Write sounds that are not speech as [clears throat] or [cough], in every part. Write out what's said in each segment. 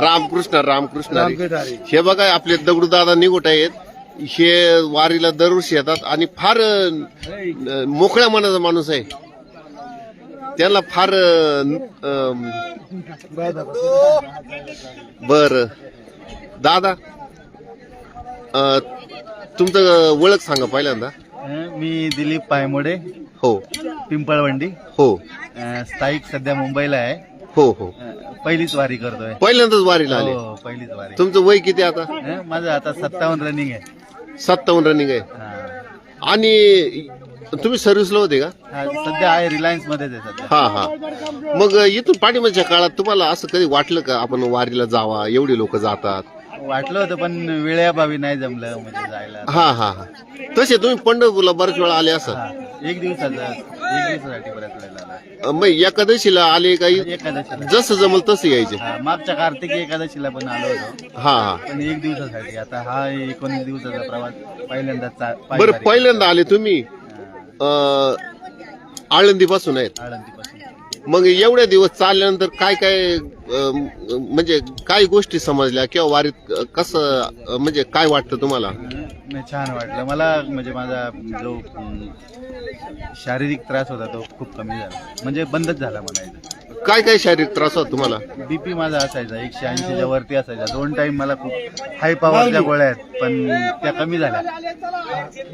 रामकृष्ण रामकृष्ण. हे बघा आपले दगडू दादा निघोट आहेत. हे वारीला दरवर्षी येतात आणि फार मोकळ्या मनाचा माणूस आहे. त्यांना फार बर. दादा अं, तुमचं ओळख सांगा पहिल्यांदा. मी दिलीप पायमोडे. हो. पिंपळवंडी. हो. स्थायिक सध्या मुंबईला आहे. हो हो. पहिलीच वारी करतोय. पहिल्यांदाच वारीला आले. हो पहिलीच वारी. तुमचं वय किती आता? माझं आता सत्तावन्न रनिंग आहे. सत्तावन्न रनिंग आहे. हा. आणि तुम्ही सर्व्हिसला होते का? हा, सध्या आहे रिलायन्स मध्येच आहे सध्या. हा हा. मग इथून पाठीमागच्या काळात तुम्हाला असं कधी वाटलं का आपण वारीला जावा एवढे लोक जातात? वाटलं होतं पण वेळेअभावी नाही जमलं म्हणजे जायला. हा हा हा. तसे तुम्ही पंढरपूरला बऱ्याच वेळा आले असं? हा, एक दिवसाचं एक दिवसासाठी बऱ्याच वेळेला आला. मग एकादशीला आले काही? एकादशीला. जसं जमल तसं यायचे. हा, मागच्या कार्तिकी एकादशीला पण आलो होतो. हा हा. पण एक दिवसासाठी आता हा एकोणीस दिवसाचा प्रवास पहिल्यांदा बरं. पहिल्यांदा आले तुम्ही? आळंदी पासून आहेत? आळंदीपासून. मग एवढ्या दिवस चालल्यानंतर काय काय अं, म्हणजे काय गोष्टी समजल्या? किंवा वारीत कसं अं, म्हणजे काय वाटतं तुम्हाला? नाही छान वाटलं. मला म्हणजे माझा जो शारीरिक त्रास होता तो खूप कमी झाला. म्हणजे बंदच झाला म्हणायचं. काय काय शारीरिक त्रास होता तुम्हाला? बीपी माझा असायचा एकशे ऐंशीच्या वरती असायचा. दोन टाइम मला खूप हाय पॉवरच्या गोळ्या आहेत पण त्या कमी झाल्या.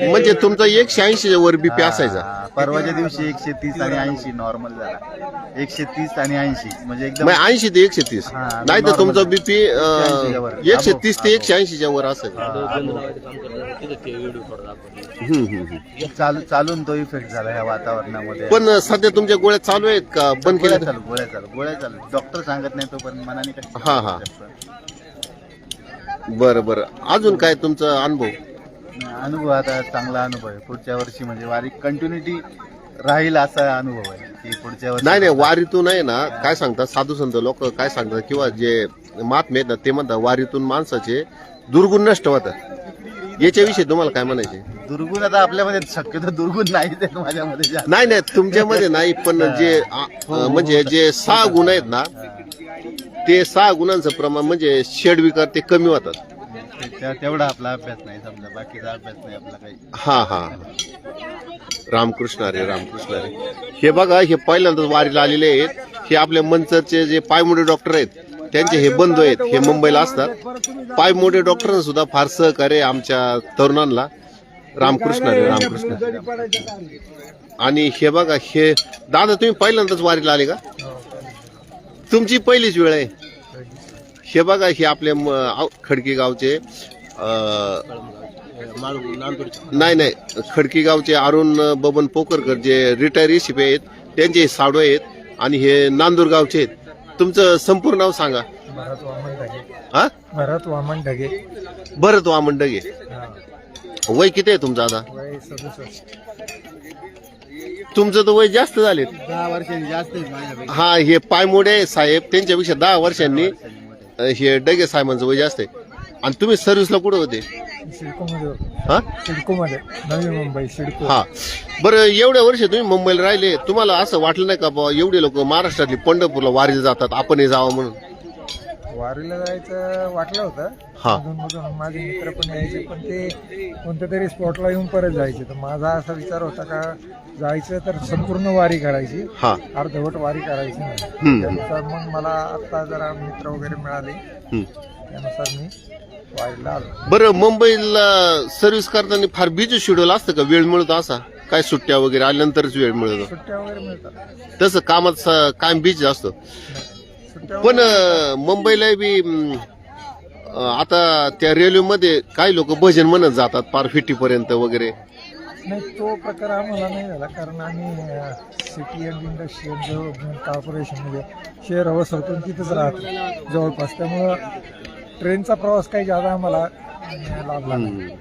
म्हणजे तुमचा एकशे ऐंशी वर बीपी असायचा हा, परवाच्या दिवशी एकशे तीस आणि ऐंशी नॉर्मल झाला. एकशे तीस आणि ऐंशी म्हणजे एकदम ऐंशी ते एकशे तीस. हा, नाही तर normal. तुमचा बीपी 180 च्या वर. एकशे तीस ते. एकशे ऐंशीच्या वर असेल हम्म, हम्म, हम्म. चालू चालून तो इफेक्ट झाला ह्या वातावरणामध्ये. पण सध्या तुमच्या गोळ्या चालू आहेत का? बंद गोळ्या केल्या चालू गोळ्या चालू गोळ्या चालू. डॉक्टर सांगत नाही तो पण मनाने कशी हा, हा. बरं बरं. अजून काय तुमचा अनुभव? अनुभव आता चांगला अनुभव आहे. पुढच्या वर्षी म्हणजे वारी कंटिन्युटी राहील असा अनुभव आहे की पुढच्या वर्षी नाही नाही वारीतून आहे ना काय सांगतात साधू संत लोक काय सांगतात किंवा जे महात्मे आहेत ना ते म्हणतात वारीतून माणसाचे दुर्गुण नष्ट होतात. याच्याविषयी तुम्हाला काय म्हणायचे दुर्गुण आता आपल्यामध्ये शक्यतो दुर्गुण नाही माझ्यामध्ये जास्त. नाही नाही तुमच्यामध्ये नाही पण जे आ- अं, म्हणजे जे सहा गुण आहेत ना ते सहा गुणांचं प्रमाण म्हणजे षडविकार ते कमी होतात. ते- तेवढा आपला अभ्यास नाही समजा बाकीचा अभ्यास नाही आपला काही. हा हा. रामकृष्ण अरे रामकृष्ण अरे हे बघा हे पहिल्यांदाच वारीला आलेले आहेत. हे आपल्या मंचरचे जे पायमोडे डॉक्टर आहेत त्यांचे हे बंधू आहेत हे मुंबईला असतात. पायमोडे डॉक्टरांना सुद्धा फार सहकार्य आहे आमच्या तरुणांना. रामकृष्ण अरे रामकृष्ण. आणि हे बघा हे दादा तुम्ही पहिल्यांदाच वारीला आले का? तुमची पहिलीच वेळ आहे. हे बघा हे आपले म- आव- खडकी गावचे अं, नाही नाही. खडकी गावचे अरुण बबन पोकरकर जे रिटायर शिपे आहेत त्यांचे हे साडू आहेत आणि हे नांदूर गावचे आहेत. तुमचं संपूर्ण नाव सांगा. भरत वामन ढगे. हा? भरत वामन ढगे. भरत वामन डगे वय किती आहे तुमचं आता? वय सदुसष्ट. तुमचं तर वय जास्त झाले दहा वर्षांनी जास्त आहे माझ्यापेक्षा. हा हे पायमोडे साहेब. त्यांच्यापेक्षा दहा वर्षांनी अं, हे डगे साहेबांचं वय जास्त आहे. आणि तुम्ही सर्व्हिसला कुठं होते? सिडकोमध्ये हा? सिडकोमध्ये. नवी मुंबई सिडको. हा. बरं एवढ्या वर्ष तुम्ही मुंबईला राहिले. तुम्हाला असं वाटलं नाही का बाबा एवढे लोक महाराष्ट्रातली पंढरपूरला वारीला जातात आपणही जावं म्हणून? वारीला जायचं वाटलं होतं. हा. मधून मधून माझे मित्र पण यायचे पण ते कोणत्या तरी स्पॉटला येऊन परत जायचे. तर माझा असा विचार होता का जायचं तर संपूर्ण वारी करायची हा. अर्धवट वारी करायची नाही. हम्म. त्यानुसार मग मला आता जरा मित्र वगैरे मिळाले. त्यानुसार मी वारीला आलो. बरं मुंबईला सर्व्हिस करताना फार बिझी शेड्यूल असतं का? वेळ मिळतो असा? काय सुट्ट्या वगैरे आल्यानंतरच वेळ मिळतो? सुट्ट्या वगैरे मिळतात. तसं कामात स- कायम बिझी असतो. पण अं, मुंबईला बी अं, आता त्या रेल्वेमध्ये काही लोक भजन म्हणत जातात पार फिटीपर्यंत वगैरे. नाही तो प्रकार आम्हाला नाही झाला कारण आम्ही सिटी अँड इंडस्ट्रियल डेव्हलपमेंट कॉर्पोरेशनमध्ये शेअर हाऊस होतो आणि तिथंच राहतो जवळपास. त्यामुळं ट्रेनचा प्रवास काही जादा आम्हाला अं, लाभला नाही.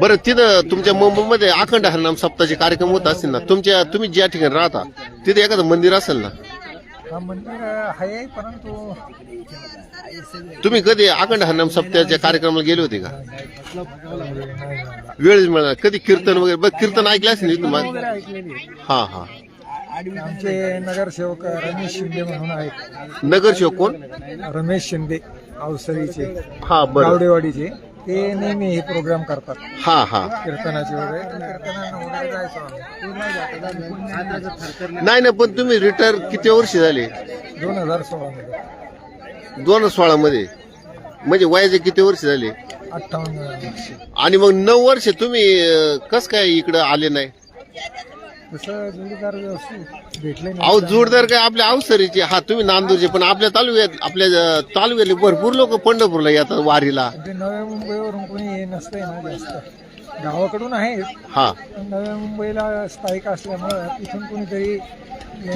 बरं तिथं तुमच्या मुंबईमध्ये अखंड हरनाम सप्ताहाचे कार्यक्रम होत असतील ना? तुमच्या तुम्ही ज्या ठिकाणी राहता तिथे एखादं मंदिर असेल ना? मंदिर आहे परंतु तुम्ही कधी अखंड हरनाम सप्ताहाच्या कार्यक्रमाला गेले होते का? नाही. वेळच मिळणार कधी कीर्तन वगैरे? बरं कीर्तन ऐकलं असेल ना तुम्ही वगैरे ऐकलेली आहे. हा हा. आमचे नगरसेवक रमेश शिंदे म्हणून आहेत. नगरसेवक कोण? रमेश शिंदे अवसरीचे हा बरं. गावडेवाडीचे. ते नेहमी हे प्रोग्राम करतात. हा हा. कीर्तनाचे वगैरे. कीर्तनांना वगैरे जायचो आम्ही. नाही नाही पण तुम्ही रिटायर किती वर्ष झाले? दोन हजार सोळा मध्ये. दोन सोळा मध्ये. म्हणजे वयाचे किती वर्ष झाले? अठ्ठावन्न वर्ष. आणि मग नऊ वर्ष तुम्ही अं, कस काय इकडं आले नाही? तसं जोडीदार व्यवस्थित भेटले अहो नाही जोरदार काय आपल्या अवसरीचे. हा तुम्ही नांदूरचे पण आपल्या तालुक्यात आपल्या अं, तालुक्यातले भरपूर लोक पंढरपूरला येतात वारीला. ते नव्या मुंबईवरून कोणी हे नसतंय ना जास्त. गावाकडून आहेत. हा. पण नव्या मुंबईला स्थायिक असल्यामुळं तिथून कोणीतरी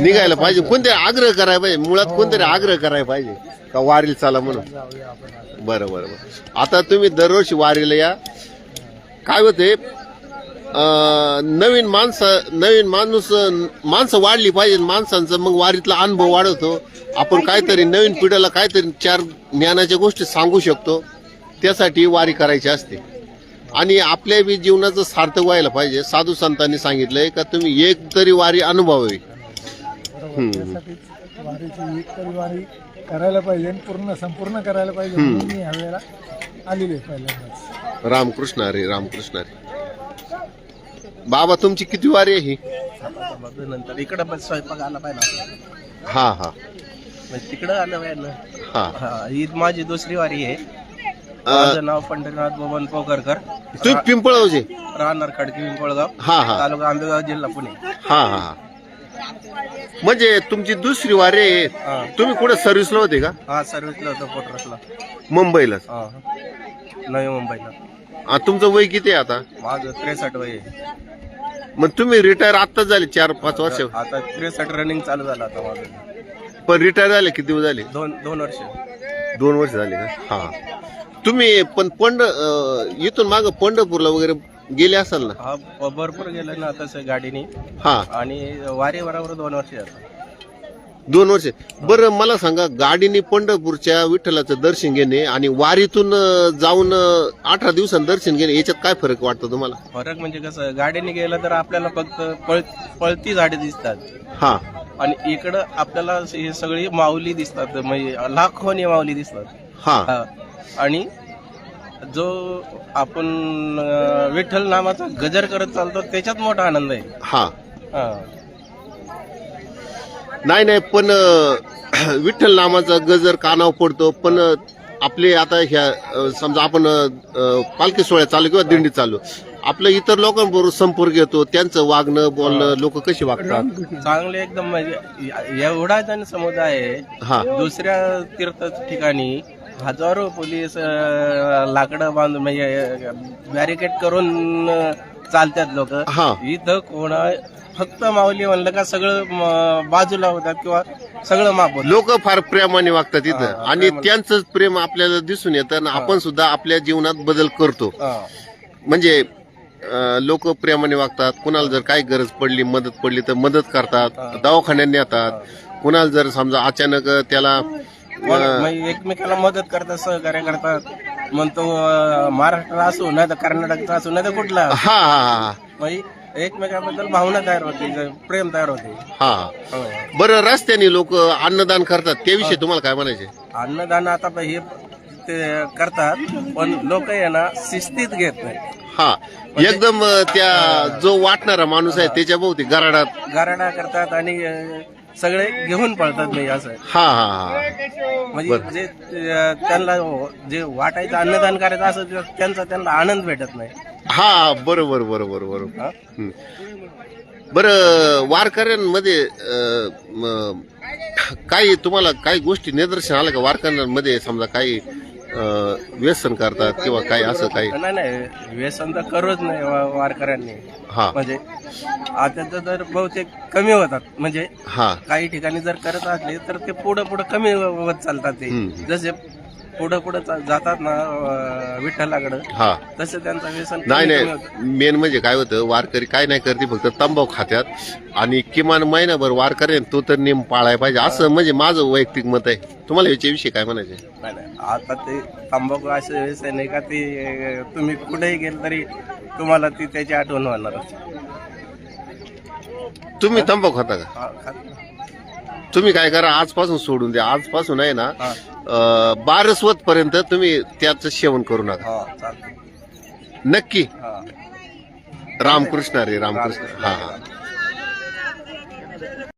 निघायला पाहिजे. कोणतरी आग्रह करायला पाहिजे. मुळात कोणतरी आग्रह करायला पाहिजे का वारीला चाला म्हणून? जाऊया आपण आता. बरं बरं बरं. आता तुम्ही दरवर्षी वारीला या. काय होते नवीन माणसं नवीन माणूस माणसं वाढली पाहिजे माणसांचा मग वारीतला अनुभव वाढवतो. आपण काहीतरी नवीन पिढीला काहीतरी चार ज्ञानाच्या गोष्टी सांगू शकतो. त्यासाठी वारी करायची असते. आणि आपल्या बी जीवनाचं सार्थक व्हायला पाहिजे. साधू संतांनी सांगितलंय का तुम्ही एक तरी वारी अनुभवावी. बरोबर त्यासाठीच वारीची एक तरी वारी करायला पाहिजे पूर्ण संपूर्ण करायला पाहिजे आलेलो पहिल्यांदाच. रामकृष्ण हरे रामकृष्ण हरे. बाबा तुमची किती वारी आहे ही? नंतर इकडं पण स्वयंपाक आला पाहिजे हा हा. तिकडं आलं पाहिजे ना. हा. हा ही माझी दुसरी वारी आहे. माझं नाव पंढरीनाथ बबन पोकरकर. तुम्ही पिंपळावचे राहणार खडकी पिंपळगाव. हा हा. तालुका आंबेगाव जिल्हा पुणे. हा हा हा. म्हणजे तुमची दुसरी वारी आहे. हा. तुम्ही कुठे सर्व्हिसला होते का? हा सर्व्हिसला होतं पोटरसला. मुंबईला. हा. नवी मुंबईला. आ, तुमचं वय किती आहे आता? माझं त्रेसष्ट वय आहे. मग तुम्ही रिटायर आत्ताच झाले चार पाच वर्ष? आता त्रेसष्ट रनिंग चालू झालं आता माझं. पण रिटायर झाले किती दिवस झाले? दोन दोन वर्ष. दोन वर्ष झाले का? हा. तुम्ही पण पंढ अं, इथून माग पंढरपूरला वगैरे गेले असाल ना? हा भरपूर गेलं ना तसं गाडीने. हा. आणि वारी दोन वर्ष आता दोन वर्ष. बरं मला सांगा गाडीने पंढरपूरच्या विठ्ठलाचं दर्शन घेणे आणि वारीतून जाऊन अठरा दिवसांनी दर्शन घेणे याच्यात काय फरक वाटतो तुम्हाला? फरक म्हणजे कसं गाडीने गेलं तर आपल्याला फक्त पळ पळती झाडे दिसतात. हा. आणि इकडं आपल्याला ही सगळी माऊली दिसतात म्हणजे लाखोनी माऊली दिसतात. हा. हा. आणि जो आपण अं, विठ्ठल नामाचा गजर करत चालतो त्याच्यात मोठा आनंद आहे. हा. हा. नाही नाही पण [clears throat] विठ्ठल नामाचा गजर कानावर पडतो पण आपले आता ह्या समजा आपण पालखी सोहळ्यात चालू किंवा दिंडीत चालू आपलं इतर लोकांबरोबर संपर्क येतो त्यांचं वागणं बोलणं लोक कशी वागतात? चांगले एकदम म्हणजे एवढा जन समुदाय आहे हा. दुसऱ्या तीर्थ ठिकाणी हजारो पोलीस अं, लाकडं बांधून म्हणजे बॅरिकेड करून अं, चालतात लोक. हा. इथं कोणा फक्त माऊली म्हणलं का सगळं बाजूला होतात किंवा सगळं माप लोक फार प्रेमाने वागतात इथं. आणि. त्यांचंच प्रेम आपल्याला दिसून येतं आणि आपण सुद्धा आपल्या जीवनात बदल करतो. म्हणजे लोक प्रेमाने वागतात. कुणाला जर काही गरज पडली मदत पडली तर मदत करतात. दवाखान्यात नेतात. कुणाला जर समजा अचानक त्याला एकमेकाला मदत करतात सहकार्य करतात. म्हणतो महाराष्ट्र असो नाही तर कर्नाटकचा असो नाही तर कुठला हा हा एकमेकाबद्दल भावना तयार होते ज- प्रेम तयार होते. हा. हो. बरं रस्त्याने लोक अन्नदान करतात. त्याविषयी तुम्हाला काय म्हणायचे अन्नदान आता हे ते करतात पण लोक आहे ना शिस्तीत घेत नाही हा. एकदम अं, त्या जो वाटणारा माणूस आहे त्याच्या भोवती गराडात गाराडा करतात आणि अं, सगळे घेऊन पळतात नाही असं. हा हा हा. म्हणजे जे अं, त्यांना जे वाटायचं अन्नदान करायचं असं ते- त्यांचा त्यांना आनंद भेटत नाही. हा बरोबर बरोबर बरोबर. हा? हं. बरं वारकऱ्यांमध्ये अं, म, काही तुम्हाला काही गोष्टी निदर्शन आलं का? वारकऱ्यांमध्ये समजा काही व्यसन करतात किंवा काही असं काही? नाही नाही व्यसन तर करूच नाही वा- वारकऱ्यांनी. हा. म्हणजे आता तर बहुतेक कमी होतात. म्हणजे हा. काही ठिकाणी जर करत असले तर ते पुढं पुढं कमी होत चालतात ते. हम्म. जसे पुढं पुढं जातात ना विठ्ठलाकडं. हा. तसं त्यांचं व्यसन नाही नाही. मेन म्हणजे काय होतं वारकरी काय नाही करते फक्त तंबाखू खात्यात. आणि किमान महिनाभर वारकरी तो तर नेम पाळायला पाहिजे. असं म्हणजे माझं वैयक्तिक मत आहे. तुम्हाला याच्याविषयी काय म्हणायचे आता ते तंबाखू असं व्यसन आहे का ते तुम्ही कुठेही गेल तरी तुम्हाला ती त्याची आठवण होणार. तुम्ही तंबाखू खाता का? तुम्ही काय करा आजपासून सोडून द्या. आजपासून आहे ना बारसवत पर्यंत तुम्ही त्याचं सेवन करू नका. हा, चालतंय. नक्की. हा. रामकृष्ण रे रामकृष्ण. हा हा.